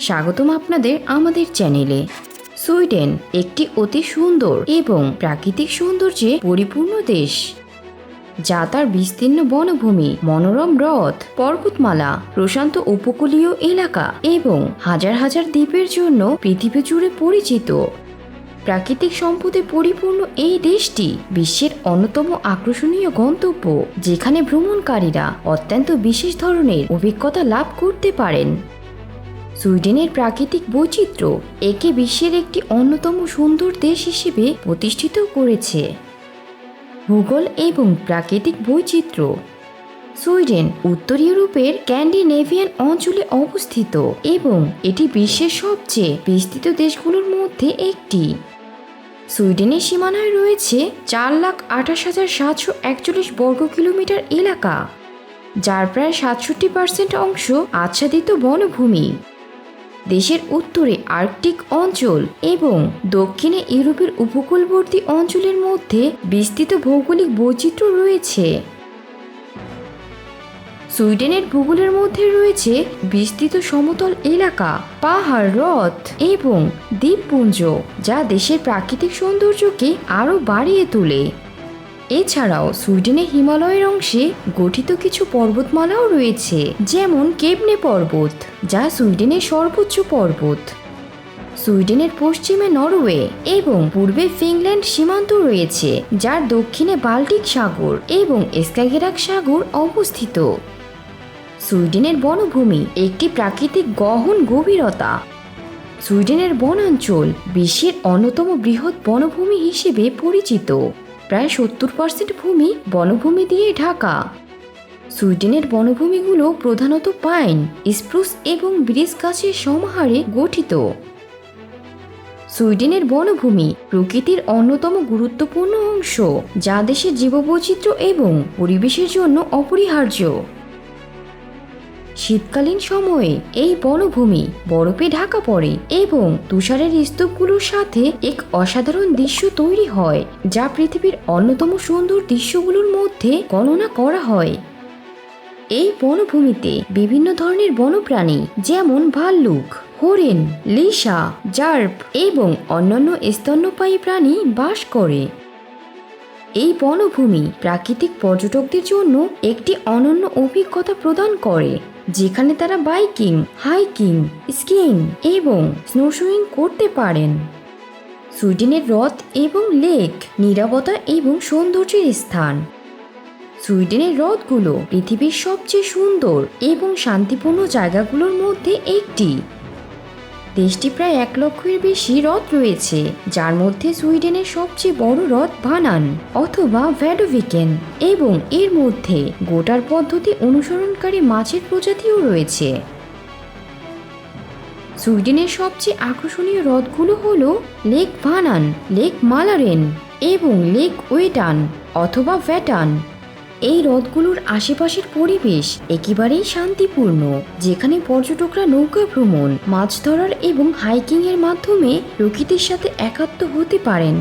স্বাগতম আপনাদের আমাদের চ্যানেলে। সুইডেন একটি অতি সুন্দর এবং প্রাকৃতিক সৌন্দর্যে পরিপূর্ণ দেশ, যা তার বিস্তীর্ণ বনভূমি মনোরম হ্রদ, পর্বতমালা, প্রশান্ত উপকূলীয় এলাকা এবং হাজার হাজার দ্বীপের জন্য পৃথিবী জুড়ে পরিচিত। প্রাকৃতিক সম্পদে পরিপূর্ণ এই দেশটি বিশ্বের অন্যতম আকর্ষণীয় গন্তব্য, যেখানে ভ্রমণকারীরা অত্যন্ত বিশেষ ধরনের অভিজ্ঞতা লাভ করতে পারেন। সুইডেনের প্রাকৃতিক বৈচিত্র্য একে বিশ্বের একটি অন্যতম সুন্দর দেশ হিসেবে প্রতিষ্ঠিত করেছে। ভূগোল এবং প্রাকৃতিক বৈচিত্র্য। সুইডেন উত্তর ইউরোপের ক্যান্ডিনেভিয়ান অঞ্চলে অবস্থিত এবং এটি বিশ্বের সবচেয়ে বিস্তৃত দেশগুলোর মধ্যে একটি। সুইডেনের সীমানায় রয়েছে চার লাখ আঠাশ হাজার সাতশো একচল্লিশ বর্গ কিলোমিটার এলাকা, যার প্রায় সাতষট্টি পার্সেন্ট অংশ আচ্ছাদিত বনভূমি। দেশের উত্তরে আর্কটিক অঞ্চল এবং দক্ষিণে ইউরোপের উপকূলবর্তী অঞ্চলের মধ্যে বিস্তৃত ভৌগোলিক বৈচিত্র্য রয়েছে। সুইডেনের ভূগোলের মধ্যে রয়েছে বিস্তৃত সমতল এলাকা, পাহাড়, হ্রদ এবং দ্বীপপুঞ্জ, যা দেশের প্রাকৃতিক সৌন্দর্যকে আরও বাড়িয়ে তোলে। এছাড়াও সুইডেনের হিমালয়ের অংশে গঠিত কিছু পর্বতমালাও রয়েছে, যেমন কেবনে পর্বত, যা সুইডেনের সর্বোচ্চ পর্বত। সুইডেনের পশ্চিমে নরওয়ে এবং পূর্বে ফিনল্যান্ড সীমান্ত রয়েছে, যার দক্ষিণে বাল্টিক সাগর এবং স্কাগেরাক সাগর অবস্থিত। সুইডেনের বনভূমি একটি প্রাকৃতিক গহন গভীরতা। সুইডেনের বনাঞ্চল বিশ্বের অন্যতম বৃহৎ বনভূমি হিসেবে পরিচিত। প্রায় সত্তর পার্সেন্ট ভূমি বনভূমি দিয়ে ঢাকা। সুইডেনের বনভূমিগুলো প্রধানত পাইন, স্প্রুস এবং ব্রিজ গাছের সমাহারে গঠিত। সুইডেনের বনভূমি প্রকৃতির অন্যতম গুরুত্বপূর্ণ অংশ, যা দেশের জীববৈচিত্র্য এবং পরিবেশের জন্য অপরিহার্য। শীতকালীন সময়ে এই বনভূমি বরফে ঢাকা পড়ে এবং তুষারের স্তূপগুলোর সাথে এক অসাধারণ দৃশ্য তৈরি হয়, যা পৃথিবীর অন্যতম সুন্দর দৃশ্যগুলোর মধ্যে গণনা করা হয়। এই বনভূমিতে বিভিন্ন ধরনের বনপ্রাণী যেমন ভাল্লুক, হরিণ, লিসা, জার্প এবং অন্যান্য স্তন্যপায়ী প্রাণী বাস করে। এই বনভূমি প্রাকৃতিক পর্যটকদের জন্য একটি অনন্য অভিজ্ঞতা প্রদান করে। যেখানে তারা বাইকিং, হাইকিং স্কিং এবং স্নোশুইং করতে পারেন। সুইডেনের হ্রদ এবং লেক নিরাপত্তা এবং সৌন্দর্যের স্থান। সুইডেনের হ্রদগুলো পৃথিবীর সবচেয়ে সুন্দর এবং শান্তিপূর্ণ জায়গাগুলোর মধ্যে একটি। দেশটি প্রায় এক লক্ষের বেশি হ্রদ রয়েছে, যার মধ্যে সুইডেনের সবচেয়ে বড় হ্রদ ভানান অথবা ভ্যাডোভিকেন এবং এর মধ্যে গোটার পদ্ধতি অনুসরণকারী মাছের প্রজাতিও রয়েছে। সুইডেনের সবচেয়ে আকর্ষণীয় হ্রদগুলো হল লেক ভানান, লেক মালারেন এবং লেক ওয়েটান অথবা ভ্যাটান। এই হ্রদগুলোর আশেপাশের পরিবেশ একেবারেই শান্তিপূর্ণ, যেখানে পর্যটকরা নৌকা ভ্রমণ, মাছ ধরার এবং হাইকিং এর মাধ্যমে প্রকৃতির সাথে একাত্ম হতে পারেন।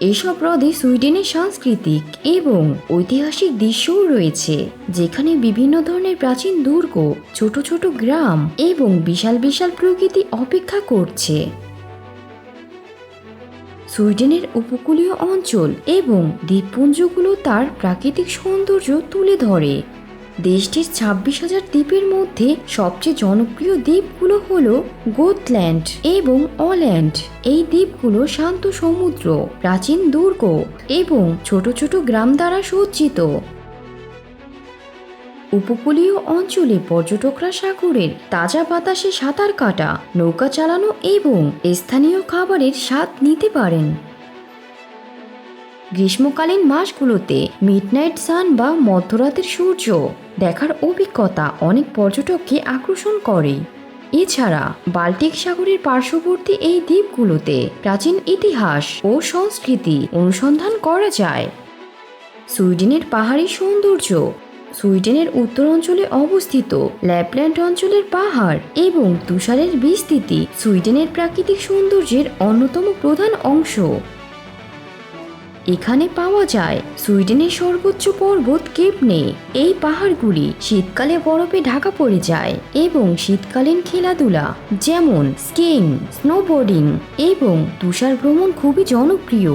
এসব হ্রদে সুইডেনের সাংস্কৃতিক এবং ঐতিহাসিক দৃশ্যও রয়েছে, যেখানে বিভিন্ন ধরনের প্রাচীন দুর্গ, ছোট ছোট গ্রাম এবং বিশাল বিশাল প্রকৃতি অপেক্ষা করছে। সুইডেনের উপকূলীয় অঞ্চল এবং দ্বীপপুঞ্জগুলো তার প্রাকৃতিক সৌন্দর্য তুলে ধরে। দেশটির ছাব্বিশ হাজার দ্বীপের মধ্যে সবচেয়ে জনপ্রিয় দ্বীপগুলো হল গোথল্যান্ড এবং অল্যান্ড। এই দ্বীপগুলো শান্ত সমুদ্র, প্রাচীন দুর্গ এবং ছোট ছোট গ্রাম দ্বারা সজ্জিত। উপকূলীয় অঞ্চলে পর্যটকরা সাগরের তাজা বাতাসে সাঁতার কাটা, নৌকা চালানো এবং স্থানীয় খাবারের স্বাদ নিতে পারেন। গ্রীষ্মকালীন মাসগুলোতে মিডনাইট সান বা মধ্যরাতের সূর্য দেখার অভিজ্ঞতা অনেক পর্যটককে আকর্ষণ করে। এছাড়া বাল্টিক সাগরের পার্শ্ববর্তী এই দ্বীপগুলোতে প্রাচীন ইতিহাস ও সংস্কৃতি অনুসন্ধান করা যায়। সুইডেনের পাহাড়ি সৌন্দর্য সুইডেনের উত্তর অঞ্চলে অবস্থিত ল্যাপল্যান্ড অঞ্চলের পাহাড় এবং তুষারের বিস্তৃতি সুইডেনের প্রাকৃতিক সৌন্দর্যের অন্যতম প্রধান অংশ। এখানে পাওয়া যায় সুইডেনের সর্বোচ্চ পর্বত কেপনে। এই পাহাড়গুলি শীতকালে বরফে ঢাকা পড়ে যায় এবং শীতকালীন খেলাধুলা, যেমন স্কিং স্নোবোর্ডিং এবং তুষার ভ্রমণ খুবই জনপ্রিয়।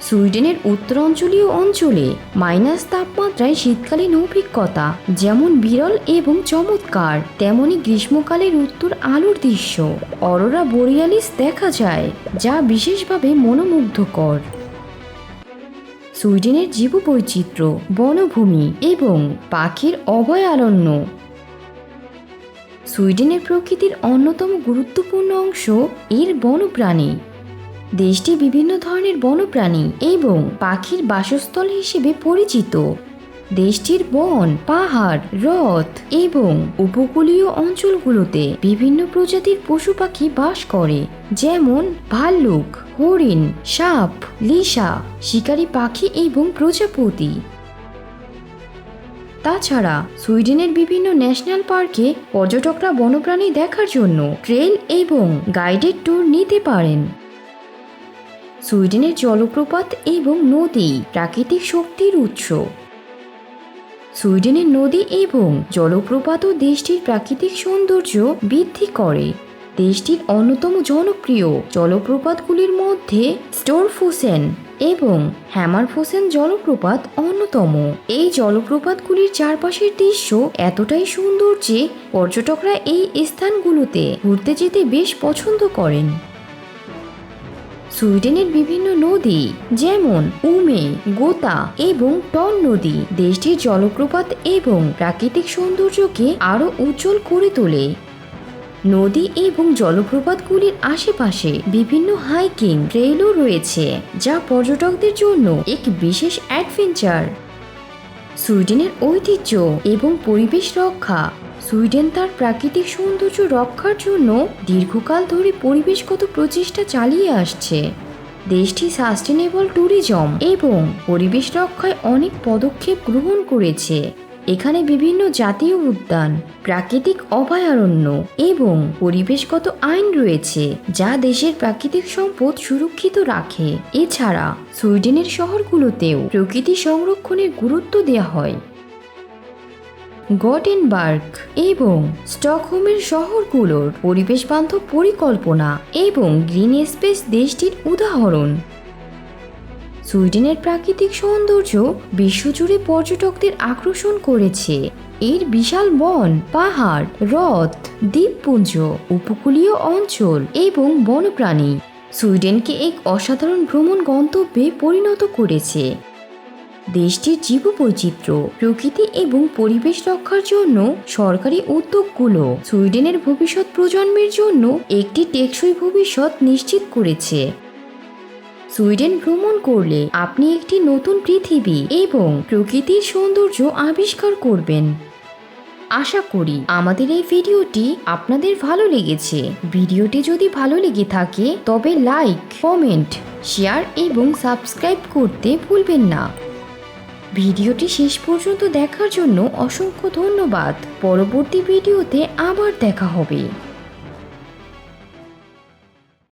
সুইডেনের উত্তরাঞ্চলীয় অঞ্চলে মাইনাস তাপমাত্রায় শীতকালীন অভিজ্ঞতা, যেমন বিরল এবং চমৎকার, তেমনি গ্রীষ্মকালের উত্তর আলোর দৃশ্য। অরোরা বোরিয়ালিস দেখা যায়, যা বিশেষভাবে মনোমুগ্ধকর। সুইডেনের জীববৈচিত্র্য, বনভূমি এবং পাখির অভয়ারণ্য। সুইডেনের প্রকৃতির অন্যতম গুরুত্বপূর্ণ অংশ এর বন্যপ্রাণী দেশটি বিভিন্ন ধরনের বনপ্রাণী এবং পাখির বাসস্থল হিসেবে পরিচিত। দেশটির বন, পাহাড়, হ্রদ এবং উপকূলীয় অঞ্চলগুলোতে বিভিন্ন প্রজাতির পশু পাখি বাস করে, যেমন ভাল্লুক, হরিণ, সাপ, লিসা, শিকারী পাখি এবং প্রজাপতি। তাছাড়া সুইডেনের বিভিন্ন ন্যাশনাল পার্কে পর্যটকরা বনপ্রাণী দেখার জন্য ট্রেন এবং গাইডেড ট্যুর নিতে পারেন। সুইডেনের জলপ্রপাত এবং নদী প্রাকৃতিক শক্তির উৎস। সুইডেনের নদী এবং জলপ্রপাতও দেশটির প্রাকৃতিক সৌন্দর্য বৃদ্ধি করে। দেশটির অন্যতম জনপ্রিয় জলপ্রপাতগুলির মধ্যে স্টোরফোসেন এবং হ্যামারফোসেন জলপ্রপাত অন্যতম। এই জলপ্রপাতগুলির চারপাশের দৃশ্য এতটাই সুন্দর যে পর্যটকরা এই স্থানগুলোতে ঘুরতে যেতে বেশ পছন্দ করেন। সুইডেনের বিভিন্ন নদী, যেমন উমে, গোতা এবং টন নদী, দেশটির জলপ্রপাত এবং প্রাকৃতিক সৌন্দর্যকে আরও উজ্জ্বল করে তোলে। নদী এবং জলপ্রপাতগুলির আশেপাশে বিভিন্ন হাইকিং ট্রেলও রয়েছে, যা পর্যটকদের জন্য এক বিশেষ অ্যাডভেঞ্চার। সুইডেনের ঐতিহ্য এবং পরিবেশ রক্ষা। সুইডেন তার প্রাকৃতিক সৌন্দর্য রক্ষার জন্য দীর্ঘকাল ধরে পরিবেশগত প্রচেষ্টা চালিয়ে আসছে। দেশটি সাস্টেনেবল ট্যুরিজম এবং পরিবেশ রক্ষায় অনেক পদক্ষেপ গ্রহণ করেছে। এখানে বিভিন্ন জাতীয় উদ্যান, প্রাকৃতিক অভয়ারণ্য এবং পরিবেশগত আইন রয়েছে যা দেশের প্রাকৃতিক সম্পদ সুরক্ষিত রাখে। এছাড়া সুইডেনের শহরগুলোতেও প্রকৃতি সংরক্ষণের গুরুত্ব দেওয়া হয়। গটেনবার্গ এবং স্টকহোমের শহরগুলোর পরিবেশ বান্ধব পরিকল্পনা এবং গ্রিন স্পেস দেশটির উদাহরণ। সুইডেনের প্রাকৃতিক সৌন্দর্য বিশ্বজুড়ে পর্যটকদের আকর্ষণ করেছে। এর বিশাল বন, পাহাড়, হ্রদ, দ্বীপপুঞ্জ, উপকূলীয় অঞ্চল এবং বন্যপ্রাণী সুইডেনকে এক অসাধারণ ভ্রমণ গন্তব্যে পরিণত করেছে। দেশটির জীববৈচিত্র্য, প্রকৃতি এবং পরিবেশ রক্ষার জন্য সরকারি উদ্যোগগুলো সুইডেনের ভবিষ্যৎ প্রজন্মের জন্য একটি টেকসই ভবিষ্যৎ নিশ্চিত করেছে। সুইডেন ভ্রমণ করলে আপনি একটি নতুন পৃথিবী এবং প্রকৃতির সৌন্দর্য আবিষ্কার করবেন। আশা করি আমাদের এই ভিডিওটি আপনাদের ভালো লেগেছে। ভিডিওটি যদি ভালো লেগে থাকে, তবে লাইক, কমেন্ট, শেয়ার এবং সাবস্ক্রাইব করতে ভুলবেন না। ভিডিওটি শেষ পর্যন্ত দেখার জন্য অসংখ্য ধন্যবাদ। পরবর্তী ভিডিওতে আবার দেখা হবে।